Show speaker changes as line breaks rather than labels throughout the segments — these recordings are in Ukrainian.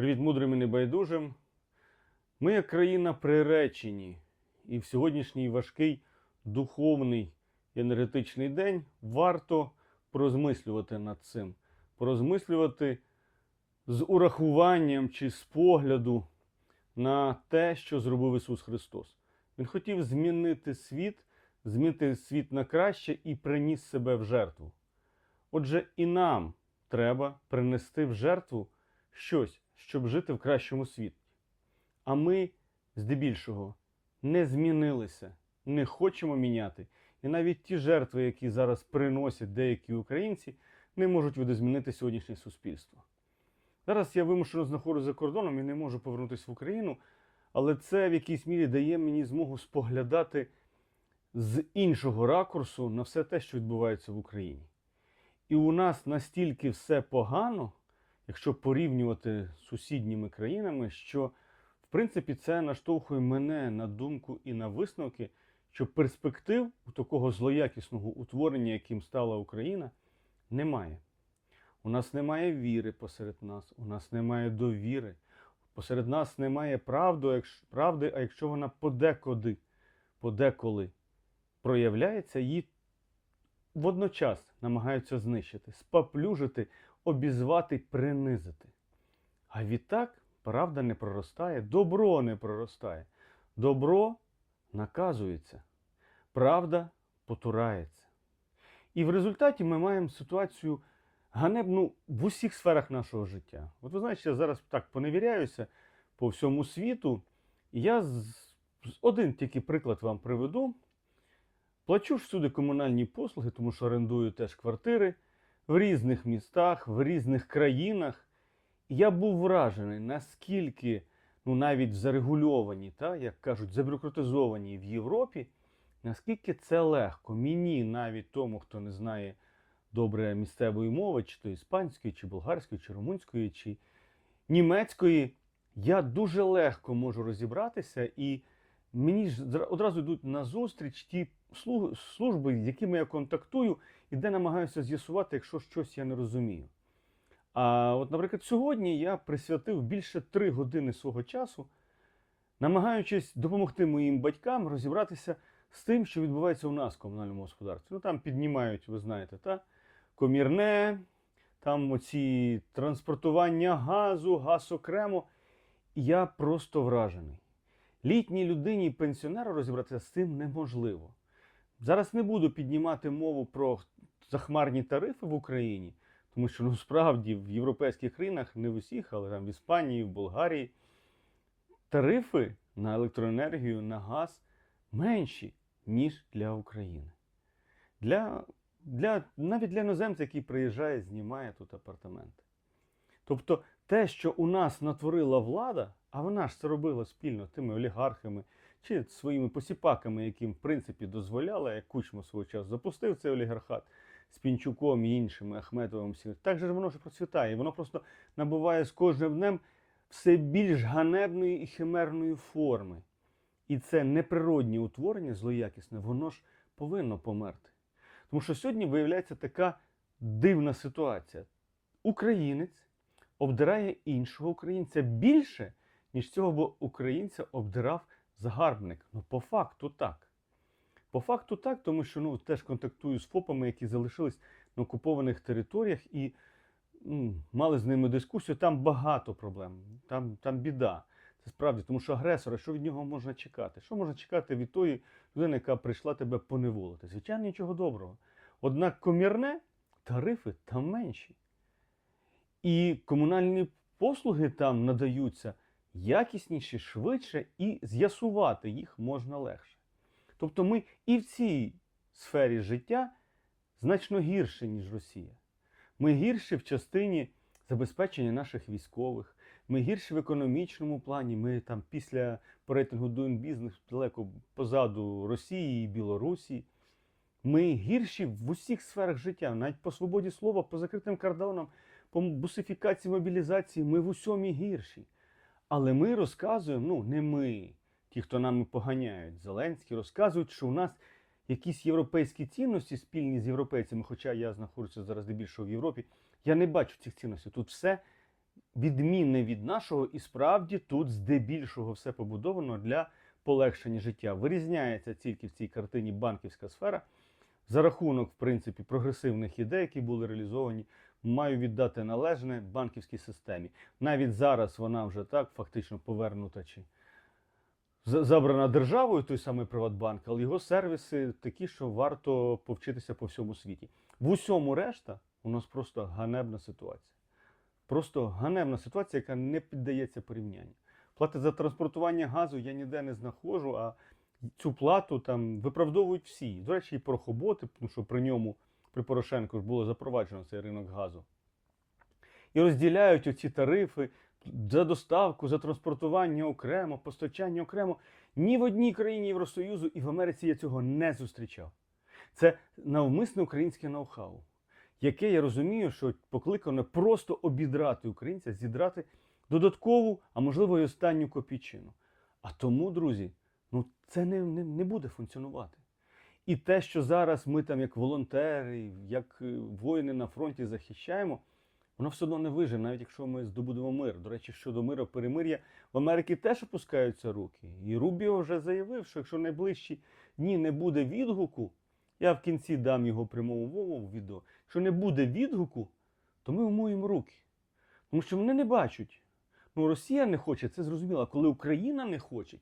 Привіт мудрим і небайдужим. Ми, як країна, приречені, і в сьогоднішній важкий духовний енергетичний день варто порозмислювати над цим, порозмислювати з урахуванням чи з погляду на те, що зробив Ісус Христос. Він хотів змінити світ, змінити світ на краще і приніс себе в жертву. Отже, і нам треба принести в жертву щось, щоб жити в кращому світі. А ми, здебільшого, не змінилися, не хочемо міняти. І навіть ті жертви, які зараз приносять деякі українці, не можуть видозмінити сьогоднішнє суспільство. Зараз я вимушено знаходжусь за кордоном і не можу повернутися в Україну, але це в якійсь мірі дає мені змогу споглядати з іншого ракурсу на все те, що відбувається в Україні. І у нас настільки все погано, якщо порівнювати з сусідніми країнами, що в принципі це наштовхує мене на думку і на висновки, що перспектив у такого злоякісного утворення, яким стала Україна, немає. У нас немає віри посеред нас, у нас немає довіри, посеред нас немає правди, а якщо вона подекуди, подеколи проявляється, її водночас намагаються знищити, споплюжити, обізвати, принизити. А відтак правда не проростає, добро не проростає. Добро наказується, правда потурається. І в результаті ми маємо ситуацію ганебну в усіх сферах нашого життя. От ви знаєте, я зараз так поневіряюся по всьому світу, і я один тільки приклад вам приведу. Плачу ж всюди комунальні послуги, тому що орендую теж квартири в різних містах, в різних країнах. І я був вражений, наскільки, ну навіть зарегульовані, та, як кажуть, забюрократизовані в Європі, наскільки це легко. Мені, навіть тому, хто не знає добре місцевої мови, чи то іспанської, чи болгарської, чи румунської, чи німецької, я дуже легко можу розібратися, і мені ж одразу йдуть на зустріч ті служби, з якими я контактую, і де намагаюся з'ясувати, якщо щось я не розумію. А от, наприклад, сьогодні я присвятив більше три години свого часу, намагаючись допомогти моїм батькам розібратися з тим, що відбувається у нас в комунальному господарстві. Ну там піднімають, ви знаєте, та? комірне, там оці транспортування газу, газ окремо. І я просто вражений. Літній людині пенсіонеру розібратися з цим неможливо. Зараз не буду піднімати мову про захмарні тарифи в Україні, тому що ну, справді в європейських країнах, не в усіх, але там в Іспанії, в Болгарії, тарифи на електроенергію, на газ менші, ніж для України. Для, для, навіть для іноземця, який приїжджає, знімає тут апартаменти. Тобто те, що у нас натворила влада, а вона ж це робила спільно тими олігархами чи своїми посіпаками, яким в принципі дозволяла, як Кучма свого часу запустив цей олігархат з Пінчуком і іншими Ахметовим. Так же воно ж процвітає. Воно просто набуває з кожним днем все більш ганебної і химерної форми. І це неприроднє утворення злоякісне, воно ж повинно померти. Тому що сьогодні виявляється така дивна ситуація. Українець обдирає іншого українця більше, ніж цього бо українця обдирав загарбник. Ну, по факту так. По факту так, тому що ну, теж контактую з ФОПами, які залишились на окупованих територіях і м, мали з ними дискусію. Там багато проблем, там, там біда. Це справді, тому що агресора, що від нього можна чекати? Що можна чекати від тої людини, яка прийшла тебе поневолити? Звичайно, нічого доброго. Однак комірне тарифи там менші. І комунальні послуги там надаються якісніші, швидше, і з'ясувати їх можна легше. Тобто ми і в цій сфері життя значно гірше, ніж Росія. Ми гірші в частині забезпечення наших військових, ми гірші в економічному плані. Ми там після рейтингу Doing Business далеко позаду Росії і Білорусі. Ми гірші в усіх сферах життя, навіть по свободі слова, по закритим кордонам, по бусифікації, мобілізації, ми в усьому гірші. Але ми розказуємо, ну не ми, ті, хто нами поганяють, Зеленський, розказують, що у нас якісь європейські цінності спільні з європейцями, хоча я знаходжуся зараз здебільшого в Європі, я не бачу цих цінностей. Тут все відмінне від нашого, і справді тут здебільшого все побудовано для полегшення життя. Вирізняється тільки в цій картині банківська сфера за рахунок, в принципі, прогресивних ідей, які були реалізовані. Маю віддати належне банківській системі. Навіть зараз вона вже так фактично повернута чи забрана державою, той самий Приватбанк, але його сервіси такі, що варто повчитися по всьому світі. В усьому решта у нас просто ганебна ситуація. Просто ганебна ситуація, яка не піддається порівнянню. Плати за транспортування газу я ніде не знаходжу, а цю плату там виправдовують всі. До речі, і порохоботи, тому що при ньому, при Порошенку ж було запроваджено цей ринок газу. І розділяють оці тарифи за доставку, за транспортування окремо, постачання окремо. Ні в одній країні Євросоюзу і в Америці я цього не зустрічав. Це навмисне українське ноу-хау, яке я розумію, що покликане просто обідрати українця, зідрати додаткову, а можливо і останню копійчину. А тому, друзі, ну це не, не, не буде функціонувати. І те, що зараз ми там, як волонтери, як е, воїни на фронті захищаємо, воно все одно не виживе, навіть якщо ми здобудемо мир. До речі, щодо миру, перемир'я в Америці теж опускаються руки. І Рубіо вже заявив, що якщо найближчі дні не буде відгуку, я в кінці дам його прямому мову в відео. Якщо не буде відгуку, то ми умоємо руки. Тому що вони не бачать. Ну, Росія не хоче, це зрозуміло. Коли Україна не хоче,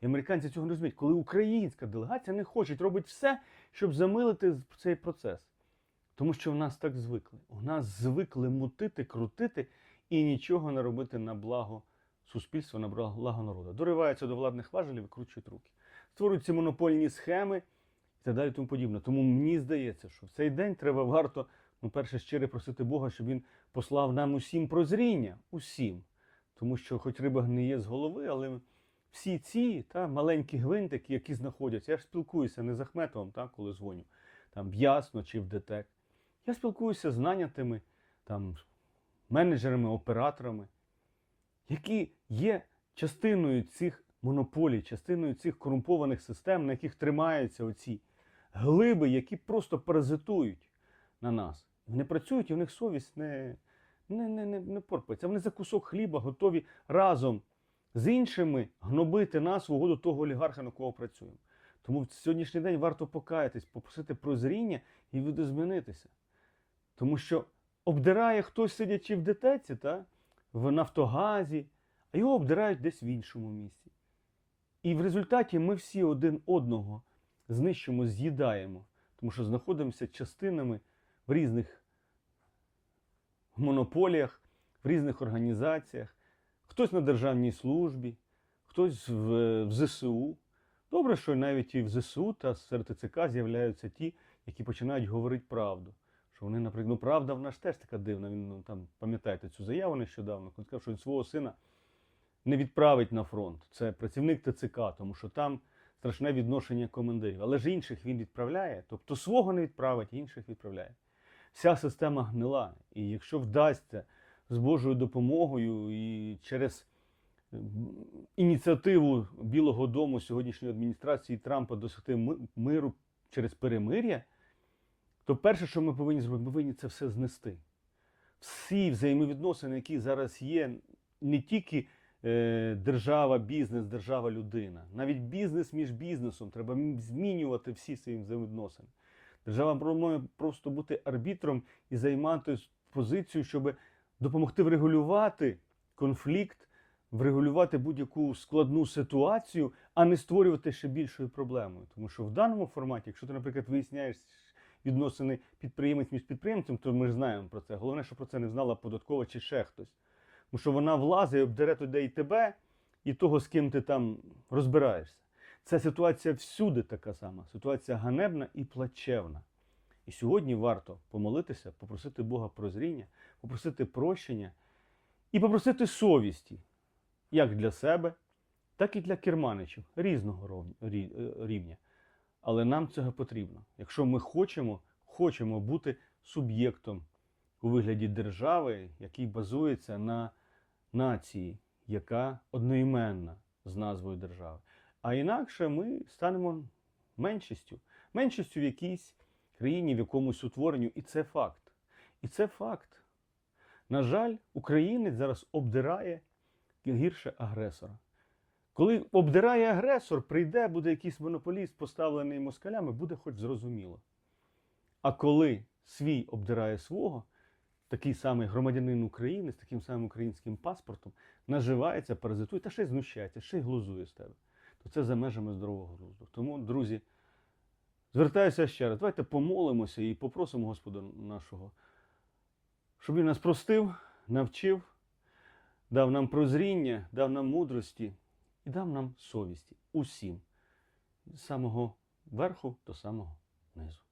і американці цього не розуміють, коли українська делегація не хоче, робить все, щоб замилити цей процес. Тому що в нас так звикли. У нас звикли мутити, крутити і нічого не робити на благо суспільства, на благо народу. Дориваються до владних важелів, викручують руки. Створюють ці монопольні схеми і так далі тому подібне. Тому мені здається, що в цей день треба варто, ну, перше, щиро просити Бога, щоб він послав нам усім прозріння, усім. Тому що, хоч риба гниє з голови, але всі ці та, маленькі гвинтики, які знаходяться, я ж спілкуюся не з Ахметовим, та, коли дзвоню, там в Ясно чи в ДТЕК. Я спілкуюся з нанятими там, менеджерами, операторами, які є частиною цих монополій, частиною цих корумпованих систем, на яких тримаються оці глиби, які просто паразитують на нас. Вони працюють, і в них совість не, не, не, не, не порпається. Вони за кусок хліба готові разом з іншими гнобити нас в угоду того олігарха, на кого працюємо. Тому в сьогоднішній день варто покаятись, попросити прозріння і видозмінитися. Тому що обдирає хтось, сидячи в ДТЕЦі, та, в Нафтогазі, а його обдирають десь в іншому місці. І в результаті ми всі один одного знищимо, з'їдаємо, тому що знаходимося частинами в різних монополіях, в різних організаціях, хтось на державній службі, хтось в, в ЗСУ. Добре, що навіть і в ЗСУ та серед ТЦК з'являються ті, які починають говорити правду. Що вони, наприклад, ну правда в нас теж така дивна. Він ну, там, пам'ятаєте цю заяву нещодавно, він сказав, що він свого сина не відправить на фронт. Це працівник ТЦК, тому що там страшне відношення командирів. Але ж інших він відправляє, тобто свого не відправить, інших відправляє. Вся система гнила. І якщо вдасться з Божою допомогою і через ініціативу Білого Дому сьогоднішньої адміністрації Трампа досягти миру через перемир'я, то перше, що ми повинні зробити, ми повинні це все знести. Всі взаємовідносини, які зараз є, не тільки е, держава, бізнес, держава, людина. Навіть бізнес між бізнесом треба змінювати всі свої взаємовідносини. Держава має просто бути арбітром і займати позицію, щоб допомогти врегулювати конфлікт, врегулювати будь-яку складну ситуацію, а не створювати ще більшою проблемою. Тому що в даному форматі, якщо ти, наприклад, виясняєш відносини підприємець між підприємцем, то ми ж знаємо про це. Головне, що про це не знала податкова чи ще хтось. Тому що вона влазить обдере туди і тебе, і того, з ким ти там розбираєшся. Ця ситуація всюди така сама. Ситуація ганебна і плачевна. І сьогодні варто помолитися, попросити Бога прозріння, попросити прощення і попросити совісті, як для себе, так і для керманичів різного е, рівня. Але нам цього потрібно. Якщо ми хочемо, хочемо бути суб'єктом у вигляді держави, який базується на нації, яка одноіменна з назвою держави. А інакше ми станемо меншістю, меншістю в якійсь країні, в якомусь утворенню, і це факт. І це факт. На жаль, українець зараз обдирає гірше агресора. Коли обдирає агресор, прийде, буде якийсь монополіст, поставлений москалями, буде хоч зрозуміло. А коли свій обдирає свого, такий самий громадянин України з таким самим українським паспортом наживається, паразитує та ще й знущається, ще й глузує з тебе, то це за межами здорового глузду. Тому, друзі, звертаюся ще раз, давайте помолимося і попросимо Господа нашого, щоб він нас простив, навчив, дав нам прозріння, дав нам мудрості і дав нам совісті усім, з самого верху до самого низу.